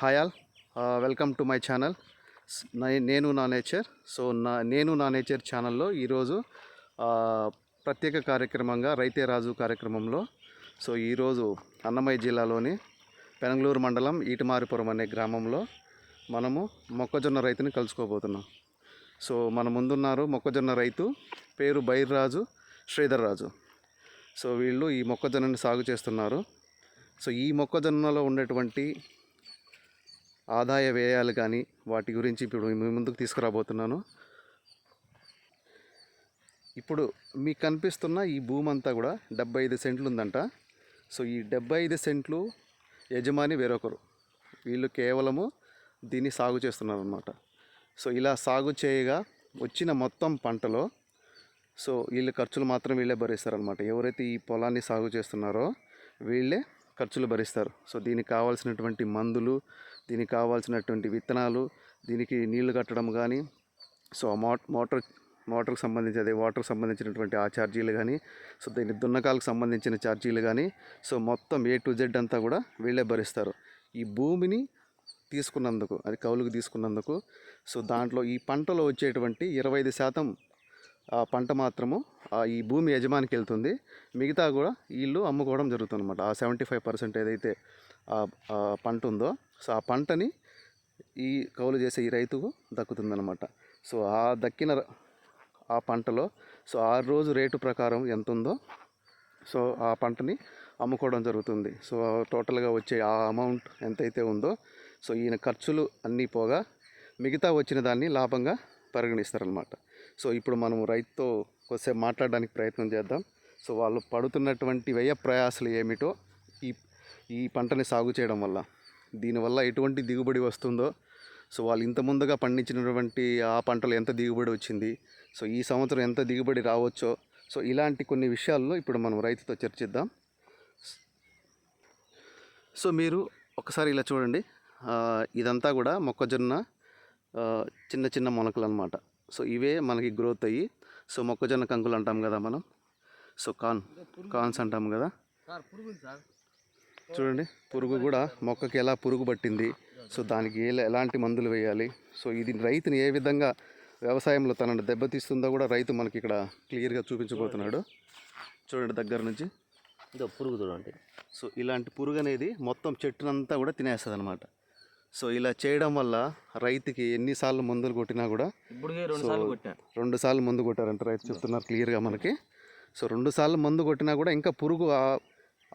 Hi all welcome to my channel నేను నా nature so నా నేను నా నేచర్ ఛానల్లో ఈరోజు ప్రత్యేక కార్యక్రమంగా రైతే రాజు కార్యక్రమంలో. సో ఈరోజు అన్నమయ్య జిల్లాలోని పెనంగళూరు మండలం ఈటమారిపురం అనే గ్రామంలో మనము మొక్కజొన్న రైతుని కలుసుకోబోతున్నాం. సో మన ముందున్నారు మొక్కజొన్న రైతు పేరు బైర్రాజు శ్రీధర్ రాజు. సో వీళ్ళు ఈ మొక్కజొన్నని సాగు చేస్తున్నారు. సో ఈ మొక్కజొన్నలో ఉన్నటువంటి ఆదాయ వ్యయాలు కానీ వాటి గురించి ఇప్పుడు మీ ముందుకు తీసుకురాబోతున్నాను. ఇప్పుడు మీకు కనిపిస్తున్న ఈ భూమి అంతా కూడా డెబ్బై ఐదు సెంట్లు ఉందంట. సో ఈ డెబ్బై ఐదు సెంట్లు యజమాని వేరొకరు. వీళ్ళు కేవలము దీన్ని సాగు చేస్తున్నారు అనమాట సో ఇలా సాగు చేయగా వచ్చిన మొత్తం పంటలో సో వీళ్ళ ఖర్చులు మాత్రం వీళ్ళే భరిస్తారనమాట ఎవరైతే ఈ పొలాన్ని సాగు చేస్తున్నారో వీళ్ళే ఖర్చులు భరిస్తారు. సో దీనికి కావాల్సినటువంటి మందులు దీనికి కావాల్సినటువంటి విత్తనాలు దీనికి నీళ్ళు కట్టడం కానీ సో ఆ మోట్ మోటార్ మోటార్కి సంబంధించి అదే వాటర్కి సంబంధించినటువంటి ఆ ఛార్జీలు కానీ సో దీని దున్నకాలకు సంబంధించిన ఛార్జీలు కానీ సో మొత్తం ఏ టు జెడ్ అంతా కూడా వీళ్ళే భరిస్తారు. ఈ భూమిని తీసుకున్నందుకు అది కౌలుకు తీసుకున్నందుకు సో దాంట్లో ఈ పంటలో వచ్చేటువంటి ఇరవై ఐదు శాతం ఆ పంట మాత్రము ఆ ఈ భూమి యజమానికి వెళ్తుంది. మిగతా కూడా వీళ్ళు అమ్ముకోవడం జరుగుతుంది అనమాట ఆ సెవెంటీ ఫైవ్ పర్సెంట్ ఏదైతే పంట ఉందో సో ఆ పంటని ఈ కౌలు చేసే ఈ రైతుకు దక్కుతుందనమాట సో ఆ దక్కిన ఆ పంటలో సో ఆ రోజు రేటు ప్రకారం ఎంత ఉందో సో ఆ పంటని అమ్ముకోవడం జరుగుతుంది. సో టోటల్గా వచ్చే ఆ అమౌంట్ ఎంతైతే ఉందో సో ఈయన ఖర్చులు అన్నీ పోగా మిగతా వచ్చిన దాన్ని లాభంగా పరిగణిస్తారనమాట సో ఇప్పుడు మనం రైతుతో కొద్దిసేపు మాట్లాడడానికి ప్రయత్నం చేద్దాం. సో వాళ్ళు పడుతున్నటువంటి వ్యయ ప్రయాసలు ఏమిటో ఈ ఈ పంటని సాగు చేయడం వల్ల. దీనివల్ల ఎటువంటి దిగుబడి వస్తుందో సో వాళ్ళు ఇంత ముందుగా పండించినటువంటి ఆ పంటలు ఎంత దిగుబడి వచ్చింది సో ఈ సంవత్సరం ఎంత దిగుబడి రావచ్చో సో ఇలాంటి కొన్ని విషయాల్లో ఇప్పుడు మనం రైతుతో చర్చిద్దాం. సో మీరు ఒకసారి ఇలా చూడండి. ఇదంతా కూడా మొక్కజొన్న చిన్న చిన్న మొలకలు అనమాట సో ఇవే మనకి గ్రోత్ అయ్యి సో మొక్కజొన్న కంకులు అంటాం కదా మనం. సో కాన్ కాన్స్ అంటాం కదా. Sir sir. చూడండి పురుగు కూడా మొక్కకి ఎలా పురుగు పట్టింది. సో దానికి ఏ ఎలాంటి మందులు వేయాలి? సో ఇది రైతుని ఏ విధంగా వ్యవసాయంలో తనను దెబ్బతీస్తుందో కూడా రైతు మనకి ఇక్కడ క్లియర్గా చూపించబోతున్నాడు. చూడండి దగ్గర నుంచి. ఇదో పురుగు చూడండి. సో ఇలాంటి పురుగు అనేది మొత్తం చెట్టునంతా కూడా తినేస్తుంది అనమాట సో ఇలా చేయడం వల్ల రైతుకి ఎన్నిసార్లు మందులు కొట్టినా కూడా రెండు సార్లు మందు కొట్టారంట రైతు చెప్తున్నారు క్లియర్గా మనకి. సో రెండు సార్లు మందు కొట్టినా కూడా ఇంకా పురుగు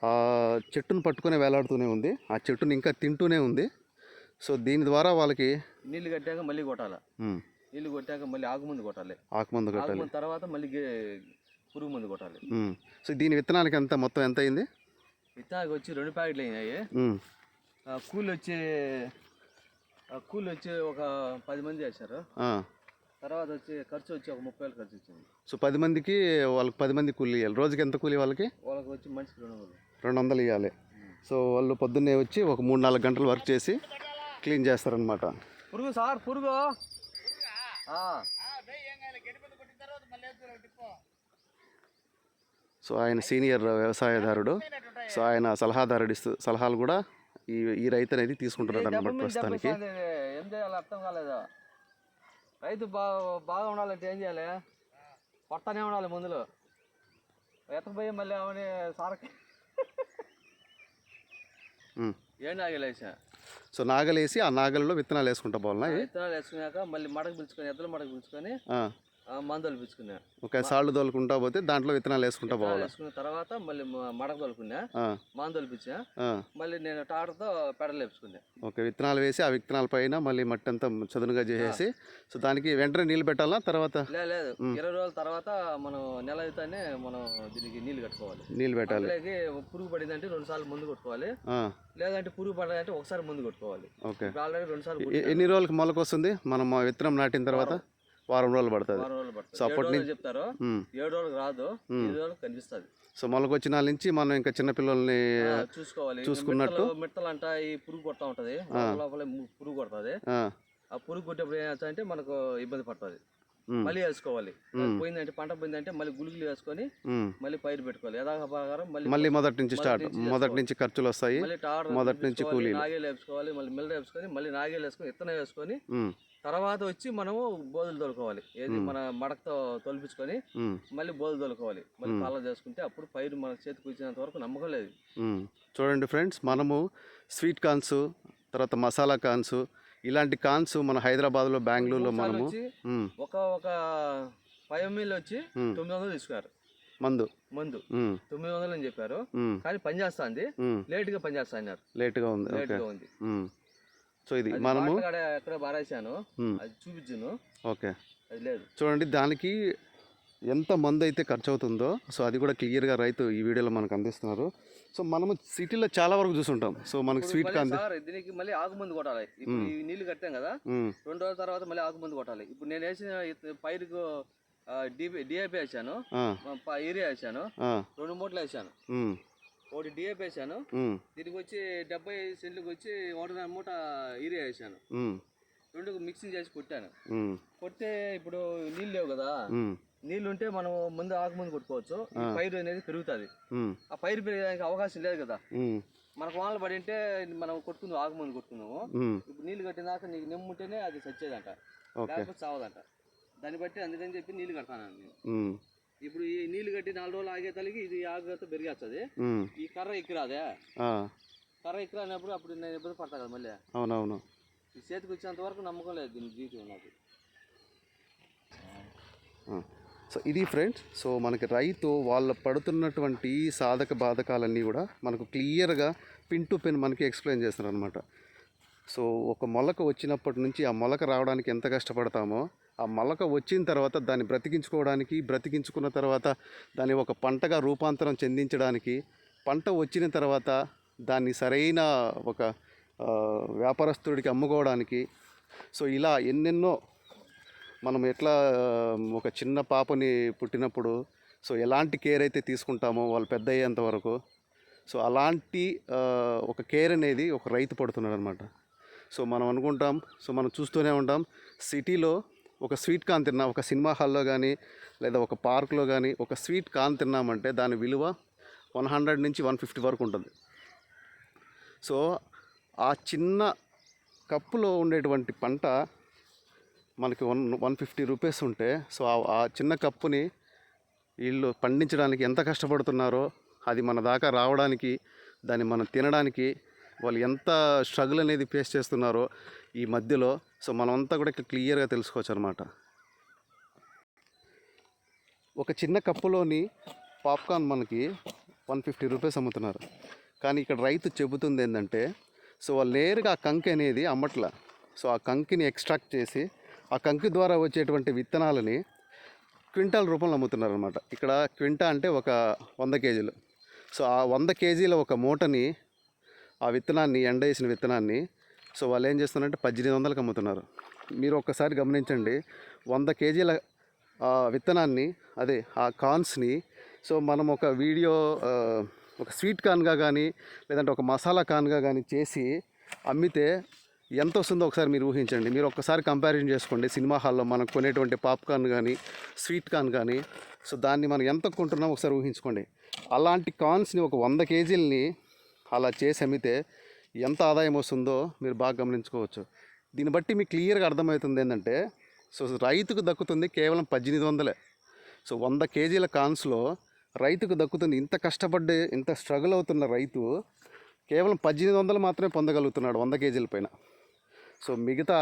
ఆ- చెట్టును పట్టుకునే వేలాడుతూనే ఉంది. ఆ చెట్టుని ఇంకా తింటూనే ఉంది. సో దీని ద్వారా వాళ్ళకి నీళ్ళు కట్టాక మళ్ళీ కొట్టాలి? నీళ్ళు కొట్టాక మళ్ళీ ఆకు ముందు కొట్టాలి. ఆకుమందు ఆకు కట్టాలి. ముందు తర్వాత మళ్ళీ పురుగు మందు కొట్టాలి. సో దీని విత్తనానికి ఎంత మొత్తం ఎంత అయింది? ఇత్తాకి వచ్చి రెండు ప్యాకెట్లు అయినాయి. కూలి వచ్చి కూలి వచ్చి ఒక పది మంది వేశారు. తర్వాత వచ్చి ఖర్చు వచ్చి ఒక ముప్పై వేలు ఖర్చు వచ్చింది. సో పది మందికి వాళ్ళకి పది మంది కూలి ఇవ్వాలి రోజుకి ఎంత కూలి వాళ్ళకి? వాళ్ళకి వచ్చి మనిషికి రెండు వందలు. రెండు వందలు ఇవ్వాలి సో వాళ్ళు పొద్దున్నే వచ్చి ఒక మూడు నాలుగు గంటలు వర్క్ చేసి క్లీన్ చేస్తారనమాట పురుగు సార్ పురుగు. సో ఆయన సీనియర్ వ్యవసాయదారుడు. సో ఆయన సలహాదారుడు ఇస్తూ సలహాలు కూడా ఈ ఈ రైతు అనేది తీసుకుంటున్నాడు అనమాట ప్రస్తుతానికి వస్తుంది. ఏం చేయాలి అర్థం కాలేదు రైతు బాగా బాగా ఉండాలంటే ఏం చేయాలి? కొడతానే ఉండాలి మందులు. ఎత్తపోయి మళ్ళీ అవని సారకి. ఉమ్. ఏంటి ఆగలేసా సో నాగలేసి ఆ నాగలలో విత్తనాలు వేసుకుంటా ఇవి? విత్తనాలు వేసుకున్నాక మళ్ళీ మడక పిలుచుకొని ఎద్దలు మడక పిలుచుకొని మందులు పిలుచుకున్నా ఒక సాళ్ళు తోలుకుంటా పోతే దాంట్లో విత్తనాలు వేసుకుంటా పోవాలి? వేసుకున్న తర్వాత మళ్ళీ మడక తోలుకున్నా మందులు పిలిచా ఆ. మళ్ళీ నేను టాటర్తో పెడలు వేసుకున్నా ఓకే విత్తనాలు వేసి ఆ విత్తనాల పైన మళ్ళీ మట్టి అంతా చదునుగా చేసేసి సో దానికి వెంటనే నీళ్ళు పెట్టాలా తర్వాత? లేదు. ఇరవై రోజుల తర్వాత మనం నెల అయితేనే మనం దీనికి నీళ్ళు కట్టుకోవాలి. నీళ్ళు పెట్టాలి. అలాగే పురుగు పడిందంటే రెండు సార్లు ముందు కొట్టుకోవాలి. లేదంటే పురుగు పడాలంటే ఒకసారి ముందు కొట్టుకోవాలి. ఓకే. ఆల్రెడీ రెండు సార్లు ఎన్ని రోజులకి మొలక వస్తుంది? మనం విత్తనం నాటిన తర్వాత? వారం రోజులు పడుతుంది. వారం రోజులు పడుతుంది. సో ఏడు అప్పటి రోజులు చెప్తారు. ఉమ్. ఏడు రోజులకు రాదు ఏడు రోజులకు కనిపిస్తుంది. సో మొలక వచ్చిన నాళ్ళ నుంచి మనం ఇంకా చిన్నపిల్లల్ని చూసుకోవాలి. చూసుకున్నట్టు? మిట్టలు- అంట ఈ పురుగు కొడతా ఉంటది. లోపల లోపలే ము- పురుగు కొడుతుంది. ఆ, ఆ పురుగు కొట్టేప్పుడు ఏం అంటే మనకు ఇబ్బంది పడుతుంది. ఉమ్, మళ్ళీ వేసుకోవాలి. పోయిందంటే పంట పోయిందంటే మళ్ళీ గుళికలు వేసుకొని ఉమ్. మళ్ళీ పైరు పెట్టుకోవాలి. యథాప్రకారం మళ్ళీ మళ్ళీ మొదటి నుంచి స్టార్ట్. నుంచి మొదటి నుంచి ఖర్చులు వస్తాయి. మళ్ళీ టార్ మొదటి నుంచి కూలీలు. నాగేలు వేసుకోవాలి మళ్ళీ మిల్ల వేసుకొని మళ్ళీ నాగేలు వేసుకొని విత్తనం వేసుకొని ఉమ్, తర్వాత వచ్చి మనము బోధులు తోలుకోవాలి. ఏది మన మడకతో తొలిపించుకొని మళ్ళీ బోధులు తోలుకోవాలి. మళ్ళీ కాలం చేసుకుంటే అప్పుడు పైరు మన చేతికి వచ్చినంత వరకు నమ్మకం లేదు. చూడండి ఫ్రెండ్స్ మనము స్వీట్ కార్న్స్ తర్వాత మసాలా కార్న్స్ ఇలాంటి కార్న్స్ మన హైదరాబాద్లో బెంగళూరులో మూడు సార్లు మనము ఒక ఒక ఫైవ్ ఎంఎల్ వచ్చి. తొమ్మిది వందలు తీసుకున్నారు. మందు. మందు. తొమ్మిది వందలు అని చెప్పారు. కానీ పని చేస్తుంది ఉమ్. లేట్గా పని చేస్తా అన్నారు. లేట్గా ఉంది. ఓకే. లేట్గా ఉంది. సో ఇది మనము ఎక్కడ బారేసాను అది చూపించును. ఓకే. అది లేదు. చూడండి దానికి ఎంత మందు అయితే ఖర్చు అవుతుందో సో అది కూడా క్లియర్గా రైతు ఈ వీడియోలో మనకు అందిస్తున్నారు. సో మనము సిటీలో చాలా వరకు చూసుంటాం. సో మనకు స్వీట్ దీనికి మళ్ళీ ఆకు మందు కొట్టాలి. ఇప్పుడు ఈ నీళ్ళు కట్టాం కదా రెండు రోజుల తర్వాత మళ్ళీ ఆకు మందు కొట్టాలి. ఇప్పుడు నేను వేసిన పైరుకు డిఏపి వేసాను యూరియా వేసాను రెండు మూటలు వేసాను ఒకటి డిఏపి వేసాను దీనికి వచ్చి డెబ్బై సెంట్లకు వచ్చి ఒకటిన్నర మూట యూరియా వేసాను రెండు మిక్సింగ్ చేసి కొట్టాను. కొడితే ఇప్పుడు నీళ్ళు లేవు కదా? నీళ్ళు ఉంటే మనం ముందు ఆకు ముందు కొట్టుకోవచ్చు. పైరు అనేది పెరుగుతుంది. ఆ పైరు పెరగడానికి అవకాశం లేదు కదా? మనకు వానలు పడి ఉంటే మనం కొట్టుకుందాం ఆకు ముందు కొట్టుకుందాము. ఇప్పుడు నీళ్ళు కట్టినాక నీకు నిమ్ముంటేనే అది చచ్చేదంట లేకపోతే చావదంట దాన్ని బట్టి అందుకని చెప్పి నీళ్ళు కడతాను నేను. ఇప్పుడు ఈ నీళ్ళు కట్టి నాలుగు రోజులు ఆగే తలకి ఇది ఆగుతో పెరిగేస్తుంది ఈ కర్ర ఎక్కిరాదే. కర్ర ఎక్కిరానప్పుడు అప్పుడు నేను ఇబ్బంది పడతా కదా మళ్ళీ. అవునవును. ఈ చేతికి వచ్చేంత వరకు నమ్మకం లేదు దీని జీవితం నాకు. సో ఇది ఫ్రెండ్స్ సో మనకి రైతు వాళ్ళు పడుతున్నటువంటి సాధక బాధకాలన్నీ కూడా మనకు క్లియర్గా పిన్ టు పిన్ మనకి ఎక్స్ప్లెయిన్ చేస్తున్నారు అనమాట సో ఒక మొలక వచ్చినప్పటి నుంచి ఆ మొలక రావడానికి ఎంత కష్టపడతామో ఆ మొలక వచ్చిన తర్వాత దాన్ని బ్రతికించుకోవడానికి బ్రతికించుకున్న తర్వాత దాన్ని ఒక పంటగా రూపాంతరం చెందించడానికి పంట వచ్చిన తర్వాత దాన్ని సరైన ఒక వ్యాపారస్తుడికి అమ్ముకోవడానికి. సో ఇలా ఎన్నెన్నో మనం ఎట్లా ఒక చిన్న పాపని పుట్టినప్పుడు సో ఎలాంటి కేర్ అయితే తీసుకుంటామో వాళ్ళు పెద్ద అయ్యేంత వరకు సో అలాంటి ఒక కేర్ అనేది ఒక రైతు పడుతున్నాడు అనమాట సో మనం అనుకుంటాం సో మనం చూస్తూనే ఉంటాం. సిటీలో ఒక స్వీట్ కాన్ తిన్నా ఒక సినిమా హాల్లో కానీ లేదా ఒక పార్క్లో కానీ ఒక స్వీట్ కాన్ తిన్నామంటే దాని విలువ వన్ హండ్రెడ్ నుంచి వన్ ఫిఫ్టీ వరకు ఉంటుంది. సో ఆ చిన్న కప్పులో ఉండేటువంటి పంట మనకి వన్ వన్ ఫిఫ్టీ రూపీస్ ఉంటే సో ఆ- ఆ చిన్న కప్పుని వీళ్ళు పండించడానికి ఎంత కష్టపడుతున్నారో అది మన దాకా రావడానికి దాన్ని మనం తినడానికి వాళ్ళు ఎంత స్ట్రగుల్ అనేది ఫేస్ చేస్తున్నారో ఈ మధ్యలో. సో మనమంతా కూడా ఇక్కడ క్లియర్గా తెలుసుకోవచ్చు అనమాట ఒక చిన్న కప్పులోని పాప్కార్న్ మనకి వన్ ఫిఫ్టీ రూపీస్ అమ్ముతున్నారు. కానీ ఇక్కడ రైతు చెబుతుంది ఏంటంటే సో వాళ్ళు నేరుగా ఆ కంకి అనేది అమ్మట్ల. సో ఆ కంకిని ఎక్స్ట్రాక్ట్ చేసి ఆ కంకి ద్వారా వచ్చేటువంటి విత్తనాలని క్వింటాల్ రూపంలో అమ్ముతున్నారు అనమాట ఇక్కడ క్వింటా అంటే ఒక వంద కేజీలు. సో ఆ వంద కేజీల ఒక మూటని ఆ విత్తనాన్ని ఎండ వేసిన విత్తనాన్ని సో వాళ్ళు ఏం చేస్తున్నారంటే పద్దెనిమిది వందలకు అమ్ముతున్నారు. మీరు ఒక్కసారి గమనించండి వంద కేజీల విత్తనాన్ని అదే ఆ కార్న్స్ని సో మనం ఒక వీడియో ఒక స్వీట్ కార్న్గా కానీ లేదంటే ఒక మసాలా కార్న్గా కానీ చేసి అమ్మితే ఎంత వస్తుందో ఒకసారి మీరు ఊహించండి. మీరు ఒక్కసారి కంపారిజన్ చేసుకోండి సినిమా హాల్లో మనం కొనేటువంటి పాప్కార్న్ కానీ స్వీట్ కార్న్ కానీ సో దాన్ని మనం ఎంత కొంటున్నాం ఒకసారి ఊహించుకోండి. అలాంటి కార్న్స్ని ఒక వంద కేజీలని అలా చేసి అమ్మితే ఎంత ఆదాయం వస్తుందో మీరు బాగా గమనించుకోవచ్చు. దీన్ని బట్టి మీకు క్లియర్గా అర్థమవుతుంది ఏంటంటే సో రైతుకు దక్కుతుంది కేవలం పద్దెనిమిది వందలే. సో వంద కేజీల కాన్స్లో రైతుకు దక్కుతుంది ఇంత కష్టపడి ఇంత స్ట్రగుల్ అవుతున్న రైతు కేవలం పద్దెనిమిది వందలు మాత్రమే పొందగలుగుతున్నాడు వంద కేజీల పైన. సో మిగతా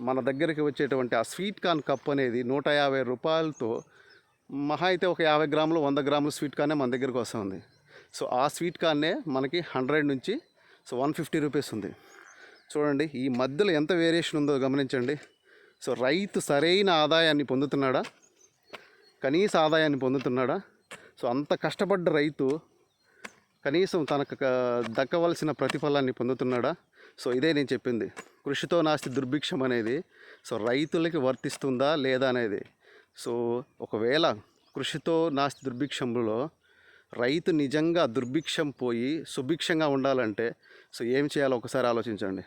మన దగ్గరికి వచ్చేటువంటి ఆ స్వీట్ కార్న్ కప్ అనేది నూట యాభై రూపాయలతో మహా అయితే ఒక యాభై గ్రాములు వంద గ్రాములు స్వీట్ కార్నే మన దగ్గరికి వస్తుంది. సో ఆ స్వీట్ కార్నే మనకి హండ్రెడ్ నుంచి సో వన్ ఫిఫ్టీ రూపీస్ ఉంది. చూడండి ఈ మధ్యలో ఎంత వేరియేషన్ ఉందో గమనించండి. సో రైతు సరైన ఆదాయాన్ని పొందుతున్నాడా? కనీస ఆదాయాన్ని పొందుతున్నాడా? సో అంత కష్టపడ్డ రైతు కనీసం తనకు దక్కవలసిన ప్రతిఫలాన్ని పొందుతున్నాడా? సో ఇదే నేను చెప్పింది. కృషితో నాస్తి దుర్భిక్షం అనేది సో రైతులకి వర్తిస్తుందా లేదా అనేది. సో ఒకవేళ కృషితో నాస్తి దుర్భిక్షంలో రైతు నిజంగా దుర్భిక్షం పోయి సుభిక్షంగా ఉండాలంటే సో ఏం చేయాలో ఒకసారి ఆలోచించండి.